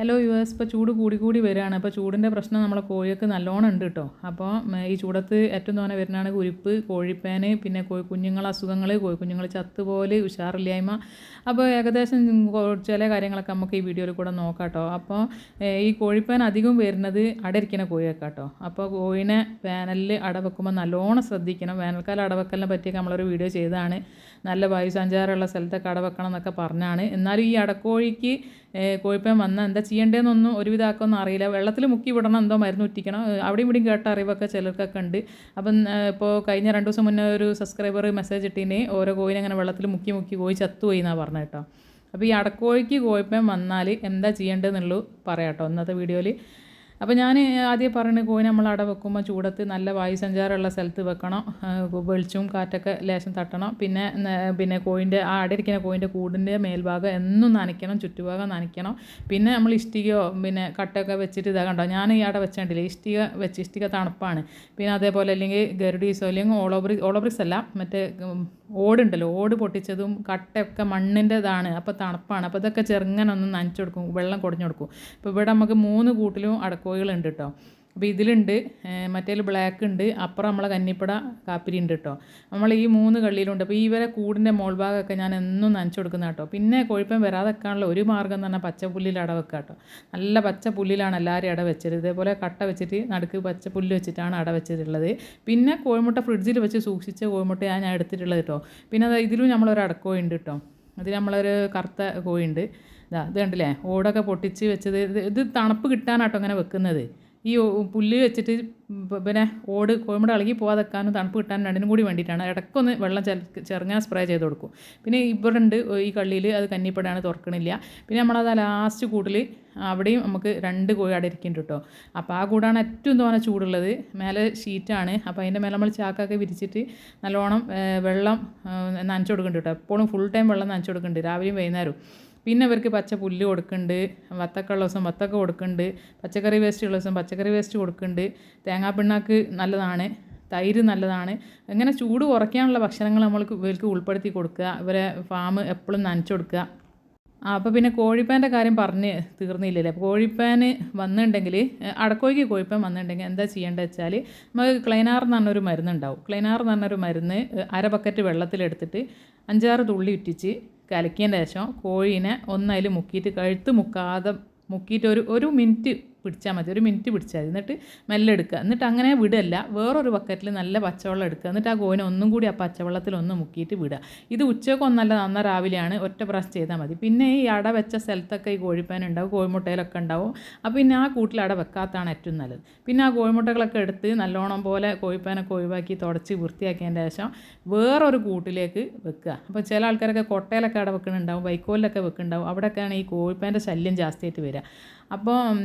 Hello U S ഇപ്പോൾ ചൂട് കൂടി കൂടി വരികയാണ്. അപ്പോൾ ചൂടിന്റെ പ്രശ്നം നമ്മളെ കോഴിയൊക്കെ നല്ലോണം ഉണ്ട് കേട്ടോ അപ്പോൾ ഈ ചൂടത്ത് ഏറ്റവും തോന്നെ വരുന്നതാണ് കുരിപ്പ് കോഴിപ്പേന് പിന്നെ കോഴി കുഞ്ഞുങ്ങൾ അസുഖങ്ങൾ കോഴി കുഞ്ഞുങ്ങൾ ചത്തുപോലെ ഉഷാറില്ലായ്മ. അപ്പോൾ ഏകദേശം ചില കാര്യങ്ങളൊക്കെ നമുക്ക് ഈ വീഡിയോയിൽ കൂടെ നോക്കാം കേട്ടോ അപ്പോൾ ഈ കോഴിപ്പേൻ അധികം വരുന്നത് അടയിരിക്കുന്ന കോഴിയൊക്കെ കേട്ടോ അപ്പോൾ കോഴിനെ വേനലിൽ അടവെക്കുമ്പോൾ നല്ലോണം ശ്രദ്ധിക്കണം. വേനൽക്കാലം അടവെക്കലിനെ പറ്റിയൊക്കെ നമ്മളൊരു വീഡിയോ ചെയ്തതാണ്. നല്ല വായു സഞ്ചാരമുള്ള സ്ഥലത്തൊക്കെ അടവെക്കണം എന്നൊക്കെ പറഞ്ഞാണ്. എന്നാലും ഈ അടക്കോഴിക്ക് കോഴിപ്പേൻ വന്നാൽ എന്താ ചെയ്യേണ്ടതെന്നൊന്നും ഒരുവിധം ആക്കൊന്നും അറിയില്ല. വെള്ളത്തിൽ മുക്കി വിടണം എന്തോ മരുന്ന് ഉറ്റിക്കണം അവിടെയും ഇവിടെയും കേട്ട അറിവൊക്കെ ചിലർക്കൊക്കെ ഉണ്ട്. അപ്പം ഇപ്പോൾ കഴിഞ്ഞ രണ്ട് ദിവസം മുന്നേ ഒരു സബ്സ്ക്രൈബർ മെസ്സേജ് ഇട്ടിനെ ഓരോ കോയിനെ അങ്ങനെ വെള്ളത്തിൽ മുക്കി മുക്കി കോഴി ചത്തുപോയി എന്നാണ് പറഞ്ഞത് കേട്ടോ അപ്പോൾ ഈ അടക്കോഴിക്ക് കോഴിപ്പം വന്നാൽ എന്താ ചെയ്യേണ്ടതെന്നുള്ളൂ പറയാം കേട്ടോ ഇന്നത്തെ വീഡിയോയിൽ അപ്പോൾ ഞാൻ ആദ്യം പറയുന്നത് കോഴി നമ്മൾ അട വെക്കുമ്പോൾ ചൂടത്ത് നല്ല വായുസഞ്ചാരമുള്ള സ്ഥലത്ത് വെക്കണം. വെളിച്ചവും കാറ്റൊക്കെ ലേശം തട്ടണം. പിന്നെ പിന്നെ കോഴിന്റെ ആ അടയിരിക്കുന്ന കോഴിന്റെ കൂടിന്റെ മേൽഭാഗം എന്നും നനയ്ക്കണം ചുറ്റുഭാഗം നനയ്ക്കണം. പിന്നെ നമ്മൾ ഇഷ്ടികയോ പിന്നെ കട്ടയൊക്കെ വെച്ചിട്ട് ഇതാ കണ്ടോ? ഞാൻ ഈ അട വെച്ചിട്ടില്ല ഇഷ്ടിക വെച്ച് ഇഷ്ടിക തണുപ്പാണ്. പിന്നെ അതേപോലെ അല്ലെങ്കിൽ ഗരുഡീസോ അല്ലെങ്കിൽ ഓളോബ്രി ഓളോബ്രിക്സ് അല്ല മറ്റേ ഓടുണ്ടല്ലോ ഓട് പൊട്ടിച്ചതും കട്ടയൊക്കെ മണ്ണിന്റെതാണ് അപ്പോൾ തണുപ്പാണ് അപ്പോൾ ഇതൊക്കെ ചെറുങ്ങനെ ഒന്ന് നനച്ചു കൊടുക്കും വെള്ളം കുടഞ്ഞു കൊടുക്കും. ഇപ്പോൾ ഇവിടെ നമുക്ക് മൂന്ന് കൂട്ടിലും അടക്കോഴികളുണ്ട് കേട്ടോ അപ്പോൾ ഇതിലുണ്ട് മറ്റേതിൽ ബ്ലാക്ക് ഉണ്ട് അപ്പുറം നമ്മളെ കന്നിപ്പട കാപ്പിരി ഉണ്ട് കേട്ടോ നമ്മൾ ഈ മൂന്ന് കള്ളിയിലുണ്ട്. അപ്പോൾ വരെ കൂടിന്റെ മോൾ ഭാഗമൊക്കെ ഞാൻ എന്നും നനച്ചു കൊടുക്കുന്ന കേട്ടോ പിന്നെ കോഴിപ്പം വരാതെക്കാനുള്ള ഒരു മാർഗം എന്ന് പറഞ്ഞാൽ പച്ച പുല്ലിൽ അട വെക്കുക കേട്ടോ നല്ല പച്ച പുല്ലിലാണ് എല്ലാവരും അട വെച്ചത്. ഇതേപോലെ കട്ട വെച്ചിട്ട് നടുക്ക് പച്ച പുല്ല് വെച്ചിട്ടാണ് അട വെച്ചിട്ടുള്ളത്. പിന്നെ കോഴിമുട്ട ഫ്രിഡ്ജിൽ വെച്ച് സൂക്ഷിച്ച കോഴിമുട്ടയാണ് ഞാൻ എടുത്തിട്ടുള്ളത് കേട്ടോ പിന്നെ അത് ഇതിലും നമ്മളൊരു അടക്കോഴി ഉണ്ട് കേട്ടോ അതിൽ നമ്മളൊരു കറുത്ത ഉണ്ട് ഇതാ ഇത് കണ്ടില്ലേ? ഓടൊക്കെ പൊട്ടിച്ച് വെച്ചത്. ഇത് തണുപ്പ് കിട്ടാനാട്ടോ അങ്ങനെ വെക്കുന്നത്. ഈ പുല്ല് വെച്ചിട്ട് പിന്നെ ഓട് കോഴിമുട ഇളകി പോകാതെക്കാനും തണുപ്പ് കിട്ടാനും രണ്ടിനും കൂടി വേണ്ടിയിട്ടാണ്. ഇടയ്ക്കൊന്ന് വെള്ളം ചെറുങ്ങനെ സ്പ്രേ ചെയ്ത് കൊടുക്കും. പിന്നെ ഇവിടെ ഉണ്ട് ഈ കള്ളിയിൽ അത് കന്നിപ്പടയാണ് തുറക്കണില്ല. പിന്നെ നമ്മളത് ലാസ്റ്റ് കൂട്ടിൽ അവിടെയും നമുക്ക് രണ്ട് കോഴി അവിടെ ഇരിക്കുന്നുണ്ട് കേട്ടോ. അപ്പോൾ ആ കൂടാണ് ഏറ്റവും തോന്നുന്ന ചൂടുള്ളത്. മേലെ ഷീറ്റാണ് അപ്പോൾ അതിന്റെ മേലെ നമ്മൾ ചാക്കൊക്കെ വിരിച്ചിട്ട് നല്ലോണം വെള്ളം നനച്ച് കൊടുക്കുന്നുണ്ട് കേട്ടോ. എപ്പോഴും ഫുൾ ടൈം വെള്ളം നനച്ച് കൊടുക്കുന്നുണ്ട്. രാവിലെയും വൈകുന്നേരവും. പിന്നെ ഇവർക്ക് പച്ച പുല്ല് കൊടുക്കുന്നുണ്ട് വത്തക്ക ഉള്ള ദിവസം വത്തക്ക കൊടുക്കുന്നുണ്ട് പച്ചക്കറി വേസ്റ്റ് ഉള്ള ദിവസം പച്ചക്കറി വേസ്റ്റ് കൊടുക്കുന്നുണ്ട്. തേങ്ങാ പിണ്ണാക്ക് നല്ലതാണ് തൈര് നല്ലതാണ്. അങ്ങനെ ചൂട് കുറയ്ക്കാനുള്ള ഭക്ഷണങ്ങൾ നമ്മൾ ഇവർക്ക് ഉൾപ്പെടുത്തി കൊടുക്കുക ഇവരെ ഫാം എപ്പോഴും നനച്ചു കൊടുക്കുക. ആ അപ്പോൾ പിന്നെ കോഴിപ്പാന്റെ കാര്യം പറഞ്ഞ് തീർന്നില്ലല്ലേ? അപ്പോൾ കോഴിപ്പാൻ വന്നിട്ടുണ്ടെങ്കിൽ അടക്കോയ്ക്ക് കോഴിപ്പാൻ വന്നിട്ടുണ്ടെങ്കിൽ എന്താ ചെയ്യേണ്ടത് വെച്ചാൽ നമുക്ക് ക്ലൈനാർ എന്ന് പറഞ്ഞൊരു മരുന്നുണ്ടാവും ക്ലൈനാർ എന്ന് പറഞ്ഞൊരു മരുന്ന് അര ബക്കറ്റ് വെള്ളത്തിലെടുത്തിട്ട് അഞ്ചാറ് തുള്ളി ഇറ്റിച്ച് കലക്കിയതിന്റെ ശേഷം കോഴീനെ ഒന്നതിൽ മുക്കിയിട്ട് കഴുത്ത് മുക്കാതെ മുക്കിയിട്ട് ഒരു ഒരു മിനിറ്റ് പിടിച്ചാൽ മതി. ഒരു മിനിറ്റ് പിടിച്ചാൽ മതി. എന്നിട്ട് മെല്ലെ എടുക്കുക. എന്നിട്ട് അങ്ങനെ വിടല്ല. വേറൊരു ബക്കറ്റിൽ നല്ല പച്ചവെള്ളം എടുക്കുക. എന്നിട്ട് ആ കോയിനെ ഒന്നും കൂടി ആ പച്ചവെള്ളത്തിൽ ഒന്ന് മുക്കിയിട്ട് വിടുക. ഇത് ഉച്ചയ്ക്ക് ഒന്നല്ല നന്ന രാവിലെയാണ്. ഒറ്റ പ്രാവശ്യം ചെയ്താൽ മതി. പിന്നെ ഈ അട വെച്ച സ്ഥലത്തൊക്കെ ഈ കോഴിപ്പാൻ ഉണ്ടാവും. കോഴിമുട്ടയിലൊക്കെ ഉണ്ടാവും. അപ്പോൾ പിന്നെ ആ കൂട്ടിൽ അട വെക്കാത്തതാണ് ഏറ്റവും നല്ലത്. പിന്നെ ആ കോഴിമുട്ടകളൊക്കെ എടുത്ത് നല്ലോണം പോലെ കോഴിപ്പാനൊക്കെ ഒഴിവാക്കി തുടച്ച് വൃത്തിയാക്കിയതിന്റെ ശേഷം വേറൊരു കൂട്ടിലേക്ക് വെക്കുക. അപ്പോൾ ചില ആൾക്കാരൊക്കെ കൊട്ടയിലൊക്കെ അട വെക്കുന്നുണ്ടാവും വൈക്കോലിലൊക്കെ വെക്കുന്നുണ്ടാവും അവിടെയൊക്കെയാണ് ഈ കോഴിപ്പാന്റെ ശല്യം ജാസ്തിയായിട്ട് വരിക. അപ്പോൾ ഉം,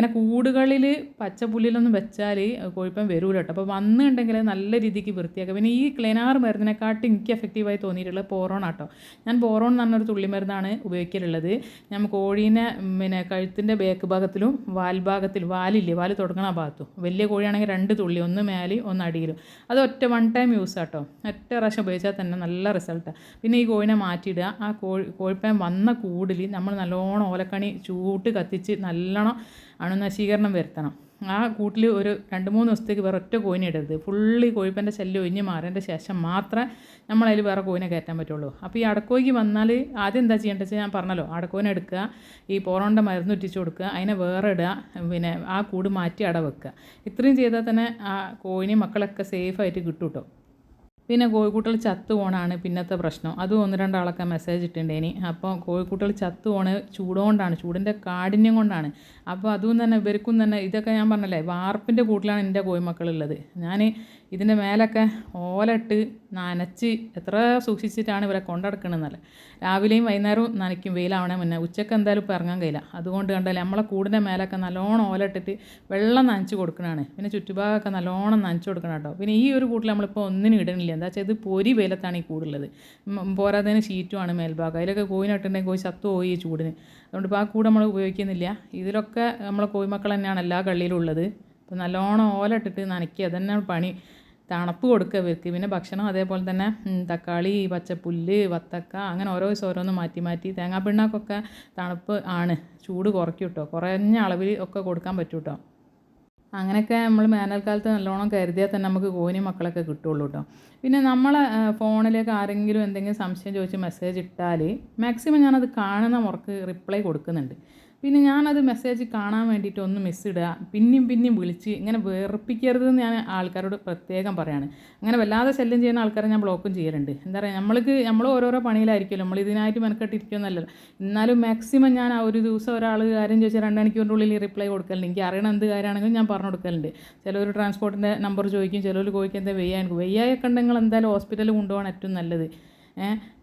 ഇങ്ങനെ കൂടുകളിൽ പച്ച പുല്ലിലൊന്നും വെച്ചാൽ കോഴിപ്പം വരൂല കേട്ടോ. അപ്പോൾ വന്നിട്ടുണ്ടെങ്കിൽ നല്ല രീതിക്ക് വൃത്തിയാക്കുക പിന്നെ ഈ ക്ലെനാർ മരുന്നിനെക്കാട്ടും എനിക്ക് എഫക്റ്റീവായി തോന്നിയിട്ടുള്ളത് പോറോൺ ആട്ടോ. ഞാൻ പോറോൺ എന്ന് പറഞ്ഞൊരു തുള്ളിമരുന്നാണ് ഉപയോഗിക്കലുള്ളത്. ഞാൻ കോഴീനെ പിന്നെ കഴുത്തിന്റെ ബേക്ക് ഭാഗത്തിലും വാൽ ഭാഗത്തിലും വാലില്ലേ വാൽ തുടങ്ങണ ഭാഗത്തും. വലിയ കോഴിയാണെങ്കിൽ രണ്ട് തുള്ളി ഒന്ന് മേലി ഒന്ന് അടിയിലും. അത് ഒറ്റ വൺ ടൈം യൂസ് ആട്ടോ. ഒറ്റ പ്രാവശ്യം ഉപയോഗിച്ചാൽ തന്നെ നല്ല റിസൾട്ടാണ് പിന്നെ ഈ കോഴിനെ മാറ്റിയിടുക. ആ കോഴി കോഴിപ്പം വന്ന കൂടിൽ നമ്മൾ നല്ലോണം ഓലക്കണി ചൂട്ട് കത്തിച്ച് നല്ലോണം അണുനശീകരണം വരുത്തണം. ആ കൂട്ടിൽ ഒരു രണ്ട് മൂന്ന് ദിവസത്തേക്ക് വേറെ ഒറ്റ കോയിനെ ഇടരുത്. ഫുള്ളി കോഴിപ്പന്റെ ശല്യം ഒഴിഞ്ഞ് മാറേണ്ട ശേഷം മാത്രമേ നമ്മളതിൽ വേറെ കോയിനെ കയറ്റാൻ പറ്റുള്ളൂ. അപ്പോൾ ഈ അടക്കോയ്ക്ക് വന്നാൽ ആദ്യം എന്താ ചെയ്യേണ്ടത് ഞാൻ പറഞ്ഞല്ലോ അടക്കോനെ എടുക്കുക ഈ പോറോണ്ട മരുന്ന് ഒറ്റിച്ച് കൊടുക്കുക അതിനെ വേറെ ഇടുക പിന്നെ ആ കൂട് മാറ്റി അട വെക്കുക. ഇത്രയും ചെയ്താൽ തന്നെ ആ കോയിനെയും മക്കളൊക്കെ സേഫായിട്ട് കിട്ടും കേട്ടോ പിന്നെ കോഴിക്കുട്ടികൾ ചത്തു പോണാണ് പിന്നത്തെ പ്രശ്നം. അതും ഒന്ന് രണ്ടാളൊക്കെ മെസ്സേജ് ഇട്ടിട്ടുണ്ടേനി അപ്പോൾ കോഴിക്കുട്ടികൾ ചത്തു പോണ് ചൂടുകൊണ്ടാണ് ചൂടിന്റെ കാഠിന്യം കൊണ്ടാണ്. അപ്പോൾ അതും തന്നെ ഇവർക്കും തന്നെ ഇതൊക്കെ ഞാൻ പറഞ്ഞല്ലേ വാർപ്പിന്റെ കൂട്ടിലാണ് എന്റെ കോഴിമക്കളുള്ളത്. ഞാൻ ഇതിന്റെ മേലൊക്കെ ഓലട്ട് നനച്ച് എത്ര സൂക്ഷിച്ചിട്ടാണ് ഇവരെ കൊണ്ടടക്കണമെന്നല്ല രാവിലെയും വൈകുന്നേരവും നനയ്ക്കും വെയിലാവണേ മുന്നേ ഉച്ചയ്ക്ക് എന്തായാലും ഇപ്പോൾ ഇറങ്ങാൻ കഴിയില്ല. അതുകൊണ്ട് കണ്ടല്ലേ നമ്മളെ കൂടിന്റെ മേലൊക്കെ നല്ലോണം ഓലട്ടിട്ട് വെള്ളം നനച്ച് കൊടുക്കണതാണ്. പിന്നെ ചുറ്റുഭാഗമൊക്കെ നല്ലോണം നനച്ച് കൊടുക്കണം കേട്ടോ. പിന്നെ ഈ ഒരു കൂട്ടിൽ നമ്മളിപ്പോൾ ഒന്നിനും ഇടണില്ല എന്താ വെച്ചാൽ ഇത് പൊരി വെയിലത്താണ് ഈ കൂടുള്ളത്. പോരാതെ പോരാത്തതിന് ഷീറ്റുമാണ് മേൽഭാഗം. അതിലൊക്കെ കോയിനിട്ടുണ്ടെങ്കിൽ കോഴി ചത്തു പോയി ചൂടിന്. അതുകൊണ്ട് ഇപ്പോൾ ആ കൂട് നമ്മൾ ഉപയോഗിക്കുന്നില്ല. ഇതിലൊക്കെ നമ്മളെ കോഴിമക്കൾ തന്നെയാണ് എല്ലാ കള്ളിയിലും ഉള്ളത്. അപ്പോൾ നല്ലോണം ഓല ഇട്ടിട്ട് നനയ്ക്കുക. അതന്നെ പണി. തണുപ്പ് കൊടുക്കുക ഇവർക്ക്. പിന്നെ ഭക്ഷണം അതേപോലെ തന്നെ തക്കാളി പച്ചപ്പുല്ല് വത്തക്ക അങ്ങനെ ഓരോ ദിവസം ഓരോന്ന് മാറ്റി മാറ്റി തേങ്ങാ പിണ്ണാക്കൊക്കെ തണുപ്പ് ആണ്. ചൂട് കുറയ്ക്കും കേട്ടോ കുറഞ്ഞ അളവിൽ ഒക്കെ കൊടുക്കാൻ പറ്റും കേട്ടോ അങ്ങനെയൊക്കെ നമ്മൾ വേനൽക്കാലത്ത് നല്ലോണം കരുതിയാൽ തന്നെ നമുക്ക് കോനി മക്കളൊക്കെ കിട്ടുള്ളൂ കേട്ടോ പിന്നെ നമ്മളെ ഫോണിലേക്ക് ആരെങ്കിലും എന്തെങ്കിലും സംശയം ചോദിച്ച് മെസ്സേജ് ഇട്ടാൽ മാക്സിമം ഞാനത് കാണുന്ന മുറക്ക് റിപ്ലൈ കൊടുക്കുന്നുണ്ട്. പിന്നെ ഞാനത് മെസ്സേജ് കാണാൻ വേണ്ടിയിട്ട് ഒന്ന് മിസ് ഇടുക. പിന്നെയും പിന്നെയും വിളിച്ച് ഇങ്ങനെ വേർപ്പിക്കരുതെന്ന് ഞാൻ ആൾക്കാരോട് പ്രത്യേകം പറയാണ്. അങ്ങനെ വല്ലാതെ ശല്യം ചെയ്യുന്ന ആൾക്കാരെ ഞാൻ ബ്ലോക്കും ചെയ്യലുണ്ട്. എന്താ പറയുക നമ്മൾക്ക് നമ്മൾ ഓരോരോ പണിയിലായിരിക്കുമല്ലോ. നമ്മൾ ഇതിനായിട്ട് മെനക്കെട്ടിരിക്കുമെന്നല്ലോ എന്നാലും മാക്സിമം ഞാൻ ആ ഒരു ദിവസം ഒരാൾ കാര്യം ചോദിച്ചാൽ രണ്ട് മണിക്കൂറിന്റെ ഉള്ളിൽ റിപ്ലൈ കൊടുക്കലുണ്ട്. എനിക്ക് അറിയണം എന്ത് കാര്യമാണെങ്കിലും ഞാൻ പറഞ്ഞു കൊടുക്കലുണ്ട്. ചിലർ ട്രാൻസ്പോർട്ടിന്റെ നമ്പർ ചോദിക്കും ചിലർ ചോദിക്കും എന്താ വെയ്യാൻ വെയ്യായൊക്കെ ഉണ്ടെങ്കിൽ എന്തായാലും ഹോസ്പിറ്റലിൽ കൊണ്ടുപോകാൻ ഏറ്റവും നല്ലത്.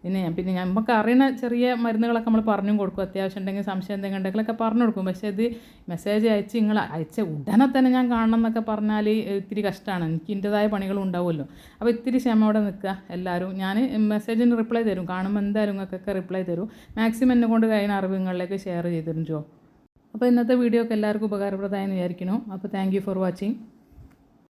പിന്നെ ഞാൻ- പിന്നെ നമുക്ക് അറിയുന്ന ചെറിയ മരുന്നുകളൊക്കെ നമ്മൾ പറഞ്ഞു കൊടുക്കും. അത്യാവശ്യം ഉണ്ടെങ്കിൽ സംശയം എന്തെങ്കിലും ഉണ്ടെങ്കിലൊക്കെ പറഞ്ഞു കൊടുക്കും. പക്ഷേ ഇത് മെസ്സേജ് അയച്ച് നിങ്ങൾ അയച്ച ഉടനെ തന്നെ ഞാൻ കാണണം എന്നൊക്കെ പറഞ്ഞാൽ ഇത്തിരി കഷ്ടമാണ് എനിക്ക് എന്റെതായ പണികളും ഉണ്ടാവുമല്ലോ. അപ്പോൾ ഇത്തിരി ക്ഷമയോടെ നിൽക്കുക. എല്ലാവരും ഞാൻ മെസ്സേജിന് റിപ്ലൈ തരും. കാണുമ്പോൾ എന്തായാലും നിങ്ങൾക്കൊക്കെ റിപ്ലൈ തരും. മാക്സിമം എന്നെ കൊണ്ട് കഴിയുന്ന അറിവുകളിലേക്ക് ഷെയർ ചെയ്തിരുന്നോ അപ്പോൾ ഇന്നത്തെ വീഡിയോ ഒക്കെ എല്ലാവർക്കും ഉപകാരപ്രദമായെന്ന് വിചാരിക്കുന്നു. അപ്പോൾ താങ്ക് ഫോർ വാച്ചിങ്